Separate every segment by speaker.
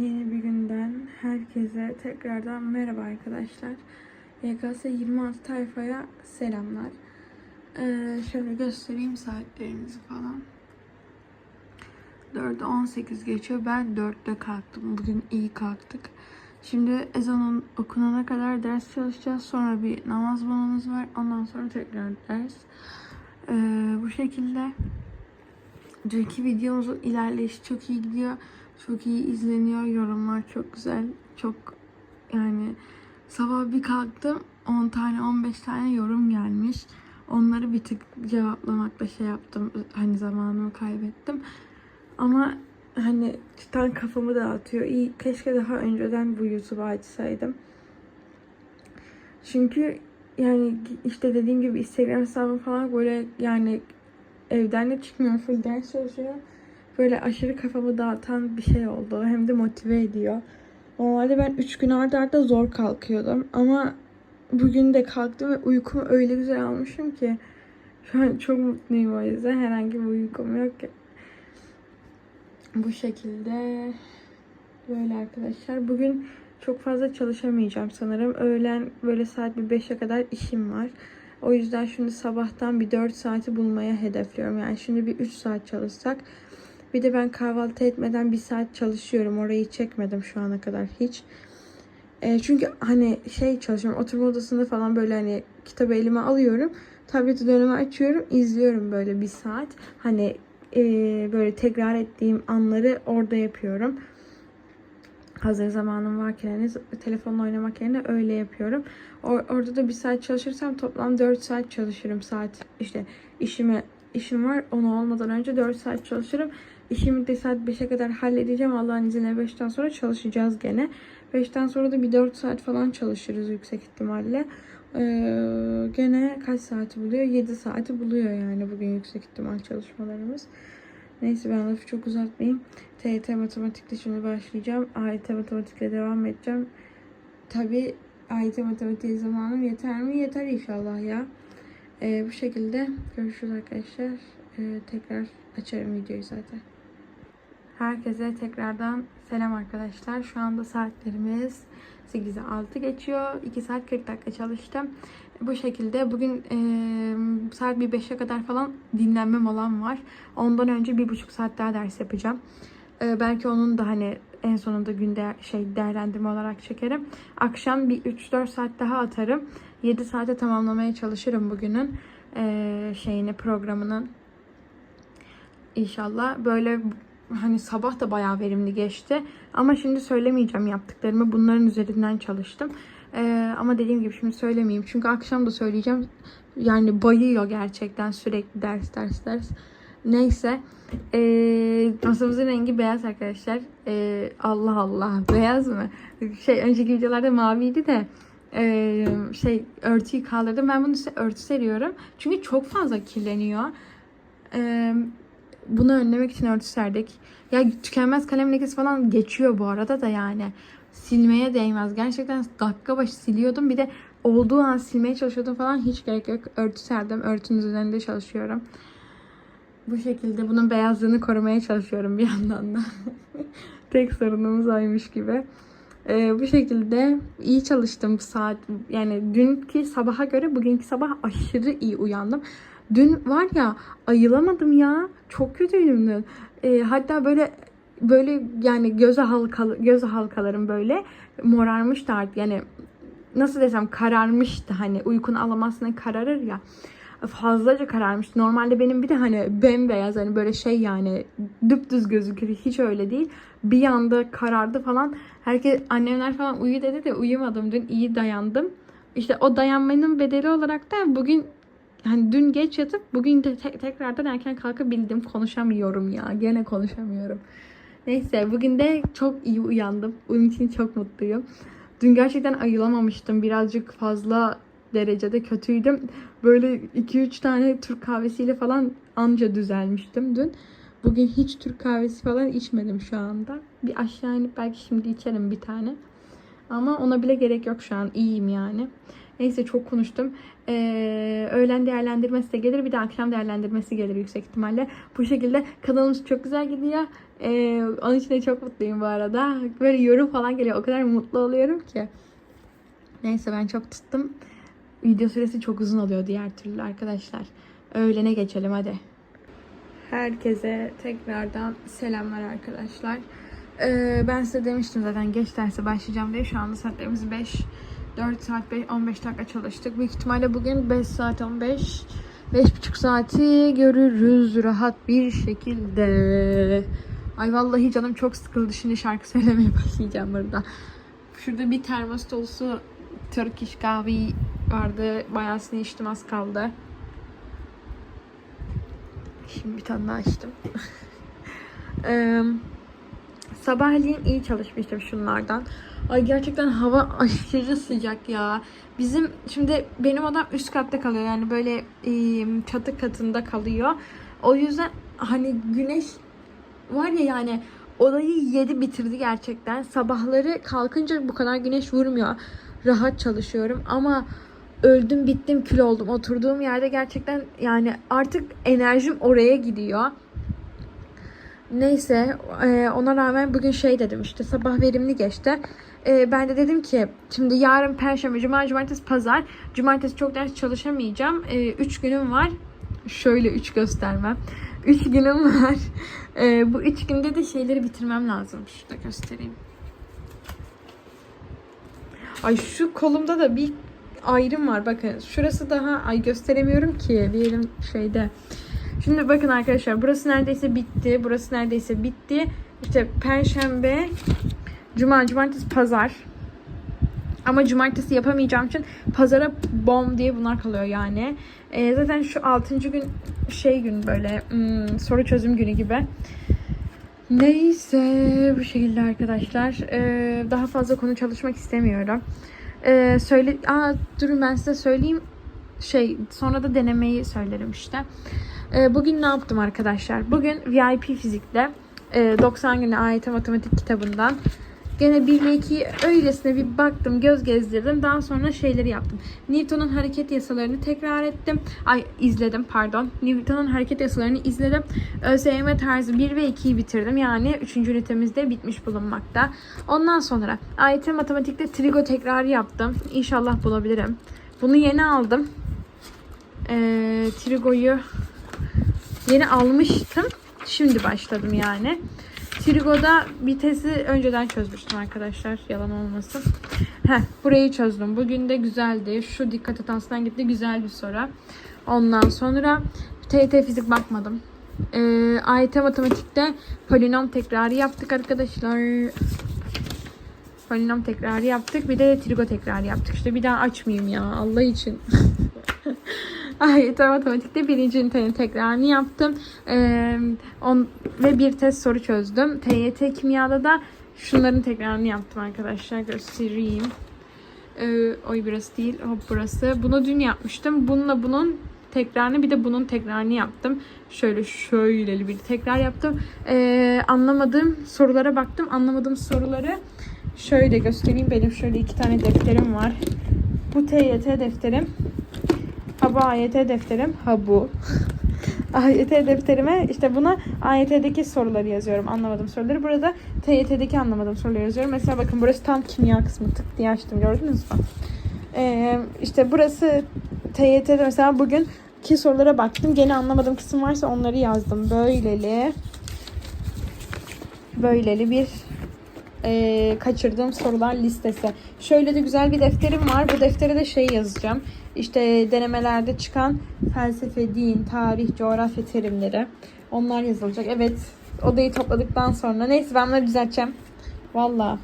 Speaker 1: Yeni bir günden herkese tekrardan merhaba arkadaşlar. YKS 26 tayfaya selamlar. Ee, şöyle göstereyim saatlerimizi falan. 4'e 18 geçiyor. Ben 4'te kalktım. Bugün iyi kalktık. Şimdi ezan okunana kadar ders çalışacağız. Sonra bir namaz molamız var. Ondan sonra tekrar ders. Ee, bu şekilde dünkü videomuzun ilerleyişi çok iyi gidiyor. Çok iyi izleniyor. Yorumlar çok güzel. Çok yani sabah bir kalktım 10 tane 15 tane yorum gelmiş. Onları bir tık cevaplamakla şey yaptım. Hani zamanımı kaybettim. Ama hani cidden kafamı dağıtıyor. İyi keşke daha önceden bu YouTube'u açsaydım. Çünkü yani işte dediğim gibi Instagram hesabım falan böyle yani evden de çıkmıyor. Full ders çalışıyorum. Böyle aşırı kafamı dağıtan bir şey oldu. Hem de motive ediyor. Normalde ben 3 gün arda arda zor kalkıyordum. Ama bugün de kalktım ve uykumu öyle güzel almışım ki. Şu an çok mutluyum o yüzden. Herhangi bir uykum yok. Bu şekilde böyle arkadaşlar. Bugün çok fazla çalışamayacağım sanırım. Öğlen böyle saat bir 5'e kadar işim var. O yüzden şimdi sabahtan bir 4 saati bulmaya hedefliyorum. Yani şimdi bir 3 saat çalışsak. Bir de ben kahvaltı etmeden bir saat çalışıyorum. Orayı çekmedim şu ana kadar hiç. E, çünkü hani şey çalışıyorum. Oturma odasında falan böyle hani kitabı elime alıyorum. Tableti de önüme açıyorum. izliyorum böyle bir saat. Hani e, böyle tekrar ettiğim anları orada yapıyorum. Hazır zamanım varken hani telefonla oynamak yerine öyle yapıyorum. Or- orada da bir saat çalışırsam toplam 4 saat çalışırım. Saat işte işime işim var. Onu olmadan önce 4 saat çalışırım. İşimi de saat 5'e kadar halledeceğim. Allah'ın izniyle 5'ten sonra çalışacağız gene. 5'ten sonra da bir 4 saat falan çalışırız yüksek ihtimalle. Ee, gene kaç saati buluyor? 7 saati buluyor yani bugün yüksek ihtimal çalışmalarımız. Neyse ben lafı çok uzatmayayım. TYT matematikte şimdi başlayacağım. AYT matematikle devam edeceğim. Tabi AYT matematiğe zamanım yeter mi? Yeter inşallah ya. Ee, bu şekilde görüşürüz arkadaşlar. Ee, tekrar açarım videoyu zaten. Herkese tekrardan selam arkadaşlar. Şu anda saatlerimiz 8'e 6 geçiyor. 2 saat 40 dakika çalıştım. Bu şekilde bugün e, saat bir 5'e kadar falan dinlenme molam var. Ondan önce bir buçuk saat daha ders yapacağım. E, belki onun da hani en sonunda günde şey değerlendirme olarak çekerim. Akşam bir 3-4 saat daha atarım. 7 saate tamamlamaya çalışırım bugünün e, şeyini programının. İnşallah böyle hani sabah da bayağı verimli geçti. Ama şimdi söylemeyeceğim yaptıklarımı. Bunların üzerinden çalıştım. Ee, ama dediğim gibi şimdi söylemeyeyim. Çünkü akşam da söyleyeceğim. Yani bayıyor gerçekten sürekli ders ders ders. Neyse. Ee, masamızın rengi beyaz arkadaşlar. Ee, Allah Allah. Beyaz mı? Şey önceki videolarda maviydi de ee, şey örtüyü kaldırdım. Ben üstüne örtü seriyorum. Çünkü çok fazla kirleniyor. Ee, bunu önlemek için örtü serdik. Ya tükenmez kalem lekesi falan geçiyor bu arada da yani. Silmeye değmez. Gerçekten dakika başı siliyordum. Bir de olduğu an silmeye çalışıyordum falan. Hiç gerek yok. Örtü serdim. Örtünün üzerinde çalışıyorum. Bu şekilde bunun beyazlığını korumaya çalışıyorum bir yandan da. Tek sorunumuz oymuş gibi. Ee, bu şekilde iyi çalıştım bu saat. Yani dünkü sabaha göre bugünkü sabah aşırı iyi uyandım. Dün var ya ayılamadım ya. Çok kötüydüm dün. Ee, hatta böyle böyle yani göz halkalı göz halkalarım böyle morarmıştı artık. Yani nasıl desem kararmıştı hani uykunu alamazsın kararır ya fazlaca kararmıştı. Normalde benim bir de hani bembeyaz hani böyle şey yani düpdüz gözükür. Hiç öyle değil. Bir anda karardı falan. Herkes annemler falan uyu dedi de uyumadım. Dün iyi dayandım. İşte o dayanmanın bedeli olarak da bugün hani dün geç yatıp bugün de te- tekrardan erken kalkabildim. Konuşamıyorum ya. Gene konuşamıyorum. Neyse bugün de çok iyi uyandım. Bunun için çok mutluyum. Dün gerçekten ayılamamıştım. Birazcık fazla derecede kötüydüm. Böyle 2-3 tane Türk kahvesiyle falan anca düzelmiştim dün. Bugün hiç Türk kahvesi falan içmedim şu anda. Bir aşağı inip belki şimdi içerim bir tane. Ama ona bile gerek yok şu an. İyiyim yani. Neyse çok konuştum. Ee, öğlen değerlendirmesi de gelir. Bir de akşam değerlendirmesi gelir yüksek ihtimalle. Bu şekilde kanalımız çok güzel gidiyor. Ee, onun için de çok mutluyum bu arada. Böyle yorum falan geliyor. O kadar mutlu oluyorum ki. Neyse ben çok tuttum. Video süresi çok uzun oluyor diğer türlü arkadaşlar. Öğlene geçelim hadi. Herkese tekrardan selamlar arkadaşlar. Ee, ben size demiştim zaten geç derse başlayacağım diye. Şu anda saatlerimiz 5. 4 saat 5, 15 dakika çalıştık. Büyük ihtimalle bugün 5 saat 15 5,5 saati görürüz rahat bir şekilde. Ay vallahi canım çok sıkıldı. Şimdi şarkı söylemeye başlayacağım burada. Şurada bir termos dolusu Turkish kahve vardı. Bayağısını içtim az kaldı. Şimdi bir tane daha içtim. sabahleyin iyi çalışmıştım şunlardan. Ay gerçekten hava aşırı sıcak ya. Bizim şimdi benim odam üst katta kalıyor. Yani böyle çatı katında kalıyor. O yüzden hani güneş var ya yani odayı yedi bitirdi gerçekten. Sabahları kalkınca bu kadar güneş vurmuyor. Rahat çalışıyorum ama öldüm bittim kül oldum. Oturduğum yerde gerçekten yani artık enerjim oraya gidiyor. Neyse e, ona rağmen bugün şey dedim işte sabah verimli geçti. E, ben de dedim ki şimdi yarın perşembe, cuma, cumartesi, pazar. Cumartesi çok ders çalışamayacağım. 3 günüm var. Şöyle 3 göstermem. 3 günüm var. E, bu 3 günde de şeyleri bitirmem lazım. Şurada göstereyim. Ay şu kolumda da bir ayrım var. Bakın şurası daha ay gösteremiyorum ki bir elim şeyde. Şimdi bakın arkadaşlar burası neredeyse bitti. Burası neredeyse bitti. İşte perşembe, cuma, cumartesi, pazar. Ama cumartesi yapamayacağım için pazara bom diye bunlar kalıyor yani. Ee, zaten şu 6. gün şey gün böyle hmm, soru çözüm günü gibi. Neyse bu şekilde arkadaşlar. Ee, daha fazla konu çalışmak istemiyorum. Ee, söyle, aa, durun ben size söyleyeyim. Şey sonra da denemeyi söylerim işte. Ee, bugün ne yaptım arkadaşlar? Bugün VIP fizikte e, 90 güne ait matematik kitabından gene 1 ile 2'yi öylesine bir baktım, göz gezdirdim. Daha sonra şeyleri yaptım. Newton'un hareket yasalarını tekrar ettim. Ay izledim pardon. Newton'un hareket yasalarını izledim. ÖSYM tarzı 1 ve 2'yi bitirdim. Yani 3. ünitemizde bitmiş bulunmakta. Ondan sonra AYT matematikte trigo tekrarı yaptım. İnşallah bulabilirim. Bunu yeni aldım. Ee, trigoyu yeni almıştım. Şimdi başladım yani. Trigo'da vitesi önceden çözmüştüm arkadaşlar. Yalan olmasın. Heh, burayı çözdüm. Bugün de güzeldi. Şu dikkat hatansından gitti. Güzel bir soru. Ondan sonra TYT fizik bakmadım. Ee, AYT matematikte polinom tekrarı yaptık arkadaşlar. Polinom tekrarı yaptık. Bir de trigo tekrarı yaptık. İşte bir daha açmayayım ya Allah için. AYT matematikte birinci ünitenin tekrarını yaptım. Ee, on, ve bir test soru çözdüm. TYT kimyada da şunların tekrarını yaptım arkadaşlar. Göstereyim. Ee, oy burası değil. Hop burası. Bunu dün yapmıştım. Bununla bunun tekrarını bir de bunun tekrarını yaptım. Şöyle şöyle bir tekrar yaptım. Ee, anlamadığım sorulara baktım. Anlamadığım soruları şöyle göstereyim. Benim şöyle iki tane defterim var. Bu TYT defterim. Ha bu AYT defterim. Ha bu. AYT defterime işte buna AYT'deki soruları yazıyorum. Anlamadığım soruları. Burada TYT'deki anlamadığım soruları yazıyorum. Mesela bakın burası tam kimya kısmı tık diye açtım. Gördünüz mü? Ee, işte burası TYT'de mesela bugün ki sorulara baktım. Gene anlamadığım kısım varsa onları yazdım. Böyleli böyleli bir e, kaçırdığım sorular listesi. Şöyle de güzel bir defterim var. Bu deftere de şey yazacağım. İşte denemelerde çıkan felsefe, din, tarih, coğrafya terimleri. Onlar yazılacak. Evet odayı topladıktan sonra. Neyse ben bunları düzelteceğim. Valla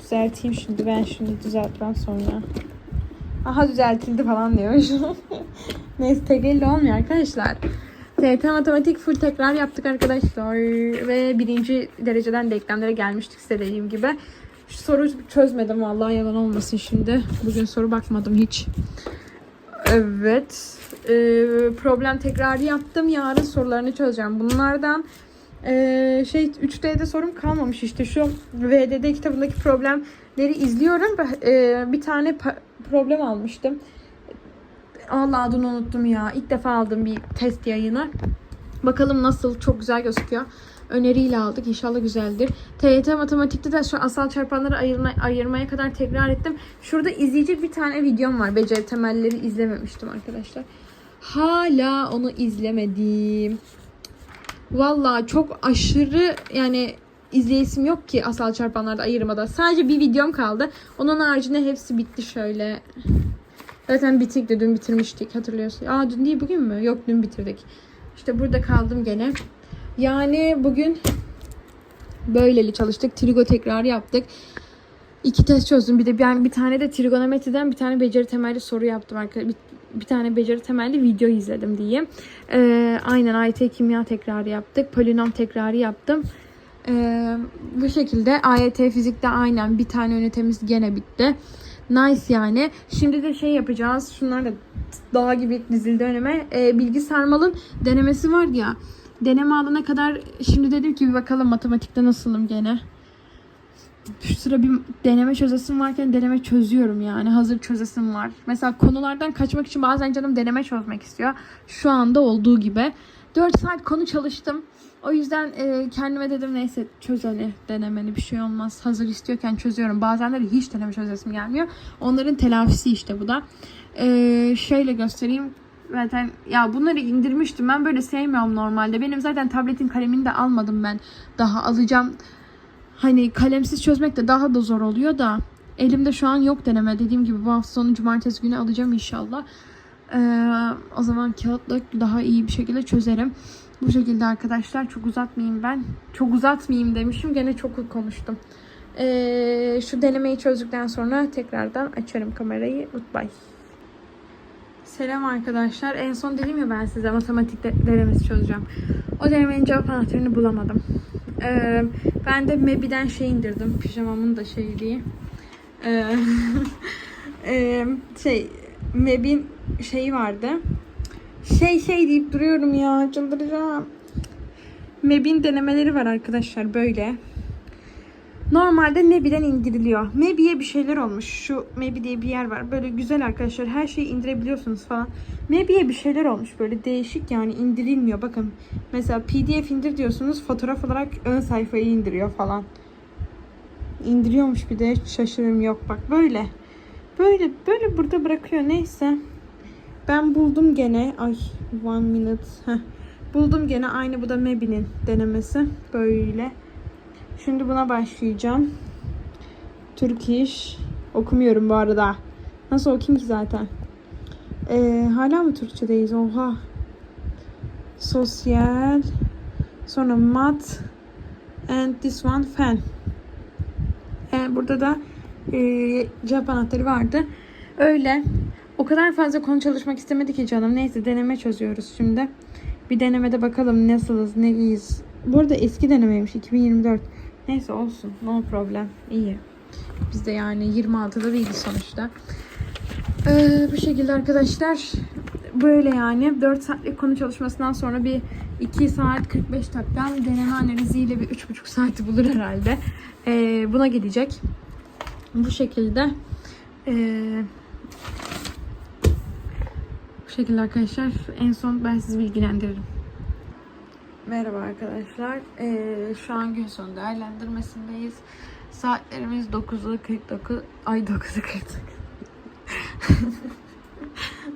Speaker 1: düzelteyim şimdi. Ben şimdi düzeltmem sonra. Aha düzeltildi falan diyormuş. Neyse tegelli olmuyor arkadaşlar. TYT matematik full tekrar yaptık arkadaşlar. Ve birinci dereceden de eklemlere gelmiştik size dediğim gibi. Şu soru çözmedim vallahi yalan olmasın şimdi. Bugün soru bakmadım hiç. Evet. Ee, problem tekrarı yaptım. Yarın sorularını çözeceğim. Bunlardan ee, şey 3D'de sorum kalmamış işte şu VDD kitabındaki problemleri izliyorum. Ee, bir tane problem almıştım. Allah adını unuttum ya. İlk defa aldım bir test yayını. Bakalım nasıl. Çok güzel gözüküyor. Öneriyle aldık. İnşallah güzeldir. TYT matematikte de şu asal çarpanları ayırma, ayırmaya kadar tekrar ettim. Şurada izleyecek bir tane videom var. Beceri temelleri izlememiştim arkadaşlar. Hala onu izlemedim. Vallahi çok aşırı yani izleyesim yok ki asal çarpanlarda ayırmada. Sadece bir videom kaldı. Onun haricinde hepsi bitti şöyle. Zaten bitikti. Dün bitirmiştik hatırlıyorsun. Aa dün değil bugün mü? Yok dün bitirdik. İşte burada kaldım gene. Yani bugün böyleli çalıştık. Trigo tekrar yaptık. İki test çözdüm. Bir de ben bir tane de trigonometriden bir tane beceri temelli soru yaptım arkadaşlar. Bir, bir tane beceri temelli video izledim diyeyim. Ee, aynen AYT kimya tekrarı yaptık. Polinom tekrarı yaptım. Ee, bu şekilde AYT fizikte aynen bir tane ünitemiz gene bitti. Nice yani. Şimdi de şey yapacağız. Şunlar da dağ gibi dizildi önüme. Ee, bilgi sarmalın denemesi var ya. Deneme alana kadar şimdi dedim ki bir bakalım matematikte nasılım gene. Şu sıra bir deneme çözesim varken deneme çözüyorum yani. Hazır çözesim var. Mesela konulardan kaçmak için bazen canım deneme çözmek istiyor. Şu anda olduğu gibi. 4 saat konu çalıştım. O yüzden e, kendime dedim neyse çöz hani denemeni bir şey olmaz. Hazır istiyorken çözüyorum. Bazen de hiç deneme çözesim gelmiyor. Onların telafisi işte bu da. E, şöyle göstereyim. Zaten ya bunları indirmiştim. Ben böyle sevmiyorum normalde. Benim zaten tabletin kalemini de almadım ben. Daha alacağım. Hani kalemsiz çözmek de daha da zor oluyor da. Elimde şu an yok deneme. Dediğim gibi bu hafta sonu cumartesi günü alacağım inşallah. Ee, o zaman kağıtla daha iyi bir şekilde çözerim. Bu şekilde arkadaşlar çok uzatmayayım ben. Çok uzatmayayım demişim. Gene çok konuştum. Ee, şu denemeyi çözdükten sonra tekrardan açarım kamerayı. Goodbye. Selam arkadaşlar. En son dedim ya ben size matematik de- denemesi çözeceğim. O denemenin cevap anahtarını bulamadım. Ee, ben de Mebi'den şey indirdim. Pijamamın da şey diye. Ee, şey Meb'in şeyi vardı. Şey şey deyip duruyorum ya. Çıldıracağım. Meb'in denemeleri var arkadaşlar böyle. Normalde Mebi'den indiriliyor. Mebi'ye bir şeyler olmuş. Şu Mebi diye bir yer var. Böyle güzel arkadaşlar. Her şeyi indirebiliyorsunuz falan. Mebi'ye bir şeyler olmuş. Böyle değişik yani indirilmiyor. Bakın mesela PDF indir diyorsunuz. Fotoğraf olarak ön sayfayı indiriyor falan. İndiriyormuş bir de. Şaşırım yok. Bak böyle. Böyle böyle burada bırakıyor. Neyse. Ben buldum gene. Ay one minute. Heh. Buldum gene. Aynı bu da Mebi'nin denemesi. Böyle. Şimdi buna başlayacağım. Türk iş. Okumuyorum bu arada. Nasıl okuyayım ki zaten? Ee, hala mı Türkçedeyiz? Oha. Sosyal. Sonra mat. And this one fen. Ee, burada da e, cevap anahtarı vardı. Öyle. O kadar fazla konu çalışmak istemedi ki canım. Neyse deneme çözüyoruz şimdi. Bir denemede bakalım nasılız, neyiz. Bu arada eski denemeymiş 2024. Neyse olsun. No problem. İyi. Biz de yani 26'da değiliz sonuçta. Ee, bu şekilde arkadaşlar. Böyle yani 4 saatlik konu çalışmasından sonra bir 2 saat 45 dakika deneme analiziyle bir 3,5 saati bulur herhalde. Ee, buna gelecek. Bu şekilde ee, bu şekilde arkadaşlar en son ben sizi bilgilendiririm. Merhaba arkadaşlar. Ee, şu an gün sonu değerlendirmesindeyiz. Saatlerimiz 9'u 49. Ay 9'u 49.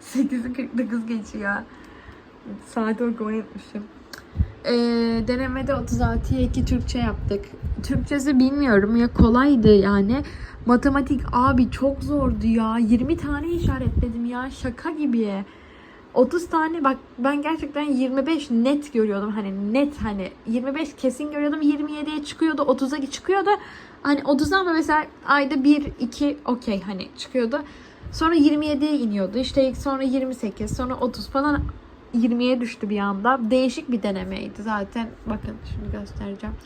Speaker 1: 8'i 49 geçiyor. Saati okumayı unutmuşum. Ee, denemede 36'ya 2 Türkçe yaptık. Türkçesi bilmiyorum ya kolaydı yani. Matematik abi çok zordu ya. 20 tane işaretledim ya. Şaka gibi. 30 tane bak ben gerçekten 25 net görüyordum. Hani net hani 25 kesin görüyordum. 27'ye çıkıyordu 30'a çıkıyordu. Hani 30'dan da mesela ayda 1 2 okey hani çıkıyordu. Sonra 27'ye iniyordu. İşte sonra 28 sonra 30 falan 20'ye düştü bir anda. Değişik bir denemeydi zaten. Bakın şimdi göstereceğim.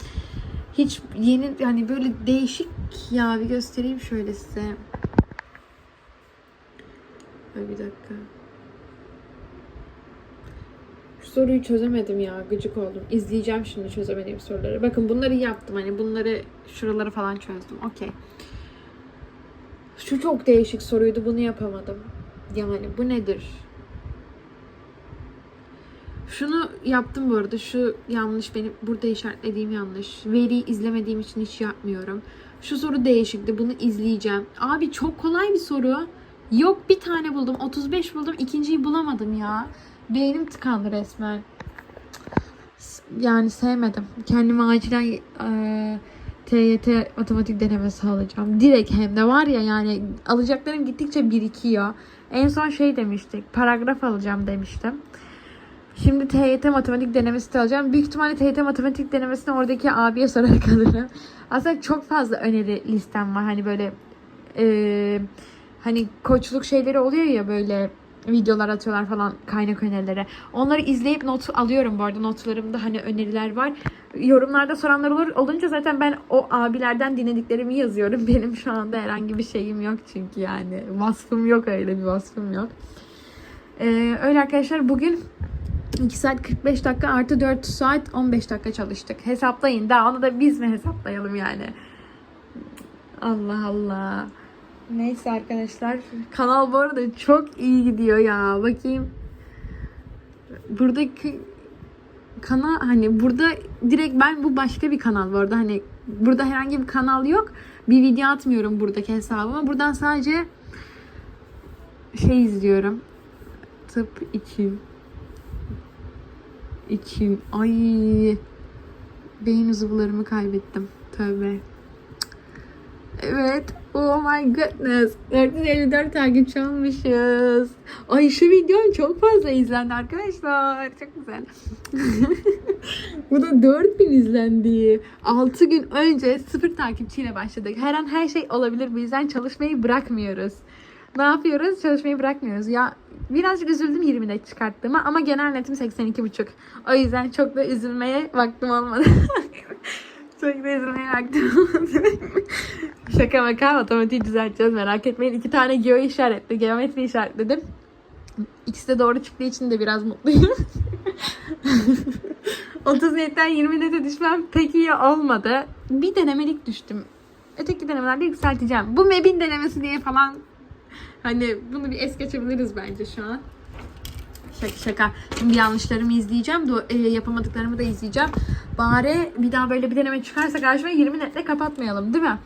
Speaker 1: Hiç yeni hani böyle değişik ya bir göstereyim şöyle size. Bir dakika soruyu çözemedim ya. Gıcık oldum. İzleyeceğim şimdi çözemediğim soruları. Bakın bunları yaptım. Hani bunları şuraları falan çözdüm. Okey. Şu çok değişik soruydu. Bunu yapamadım. Yani bu nedir? Şunu yaptım bu arada. Şu yanlış. Benim burada işaretlediğim yanlış. Veriyi izlemediğim için hiç yapmıyorum. Şu soru değişikti. Bunu izleyeceğim. Abi çok kolay bir soru. Yok bir tane buldum. 35 buldum. ikinciyi bulamadım ya. Beynim tıkandı resmen. Yani sevmedim. Kendime acilen eee, TYT matematik denemesi alacağım. Direkt hem de var ya yani alacaklarım gittikçe birikiyor. En son şey demiştik. Paragraf alacağım demiştim. Şimdi TYT matematik denemesi de alacağım. Büyük ihtimalle TYT matematik denemesini oradaki abiye sorarak alırım. Aslında çok fazla öneri listem var. Hani böyle eee, hani koçluk şeyleri oluyor ya böyle videolar atıyorlar falan kaynak önerileri. Onları izleyip not alıyorum bu arada. Notlarımda hani öneriler var. Yorumlarda soranlar olur. Olunca zaten ben o abilerden dinlediklerimi yazıyorum. Benim şu anda herhangi bir şeyim yok çünkü yani. Vasfım yok öyle bir vasfım yok. Ee, öyle arkadaşlar bugün 2 saat 45 dakika artı 4 saat 15 dakika çalıştık. Hesaplayın. Daha onu da biz mi hesaplayalım yani? Allah Allah. Neyse arkadaşlar. Kanal bu arada çok iyi gidiyor ya. Bakayım. Buradaki kanal hani burada direkt ben bu başka bir kanal bu arada hani burada herhangi bir kanal yok. Bir video atmıyorum buradaki hesabıma. Buradan sadece şey izliyorum. Tıp içim. İçim. Ay. Beyin uzuvlarımı kaybettim. Tövbe. Evet. Oh my goodness. 454 takipçi olmuşuz. Ay şu videom çok fazla izlendi arkadaşlar. Çok güzel. Bu da 4000 izlendi. 6 gün önce sıfır takipçiyle başladık. Her an her şey olabilir. Bu yüzden çalışmayı bırakmıyoruz. Ne yapıyoruz? Çalışmayı bırakmıyoruz. Ya birazcık üzüldüm 20 net çıkarttığıma ama genel netim 82,5. O yüzden çok da üzülmeye vaktim olmadı. çok da üzülmeye vaktim olmadı. Şaka maka matematiği düzelteceğiz merak etmeyin. İki tane geo işaretli, geometri işaretledim. İkisi de doğru çıktığı için de biraz mutluyum. 30 netten 20 nete düşmem pek iyi olmadı. Bir denemelik düştüm. Öteki denemelerde yükselteceğim. Bu MEB'in denemesi diye falan hani bunu bir es geçebiliriz bence şu an. Şaka şaka. Şimdi yanlışlarımı izleyeceğim. Do- e, yapamadıklarımı da izleyeceğim. Bari bir daha böyle bir deneme çıkarsa karşıma 20 netle kapatmayalım değil mi?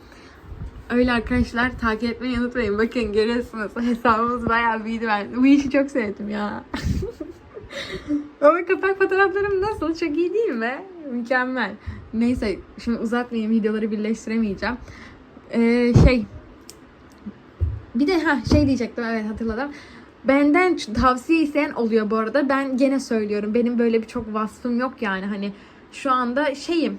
Speaker 1: Öyle arkadaşlar takip etmeyi unutmayın. Bakın görüyorsunuz hesabımız bayağı büyüdü ben. Bu işi çok sevdim ya. Ama kapak fotoğraflarım nasıl? Çok iyi değil mi? Mükemmel. Neyse şimdi uzatmayayım videoları birleştiremeyeceğim. Ee, şey bir de ha şey diyecektim evet hatırladım. Benden tavsiye isteyen oluyor bu arada. Ben gene söylüyorum. Benim böyle bir çok vasfım yok yani. Hani şu anda şeyim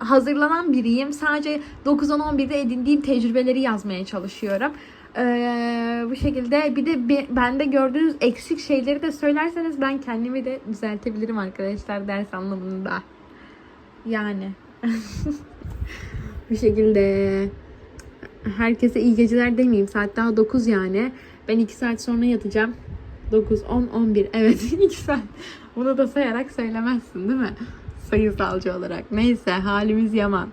Speaker 1: hazırlanan biriyim. Sadece 9-10-11'de edindiğim tecrübeleri yazmaya çalışıyorum. Ee, bu şekilde bir de be- bende gördüğünüz eksik şeyleri de söylerseniz ben kendimi de düzeltebilirim arkadaşlar ders anlamında. Yani. bu şekilde herkese iyi geceler demeyeyim. Saat daha 9 yani. Ben 2 saat sonra yatacağım. 9, 10, 11. Evet 2 saat. Bunu da sayarak söylemezsin değil mi? Sayısalcı olarak. Neyse halimiz yaman.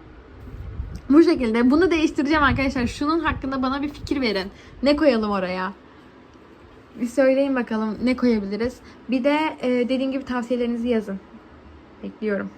Speaker 1: Bu şekilde bunu değiştireceğim arkadaşlar. Şunun hakkında bana bir fikir verin. Ne koyalım oraya? Bir söyleyin bakalım ne koyabiliriz. Bir de e, dediğim gibi tavsiyelerinizi yazın. Bekliyorum.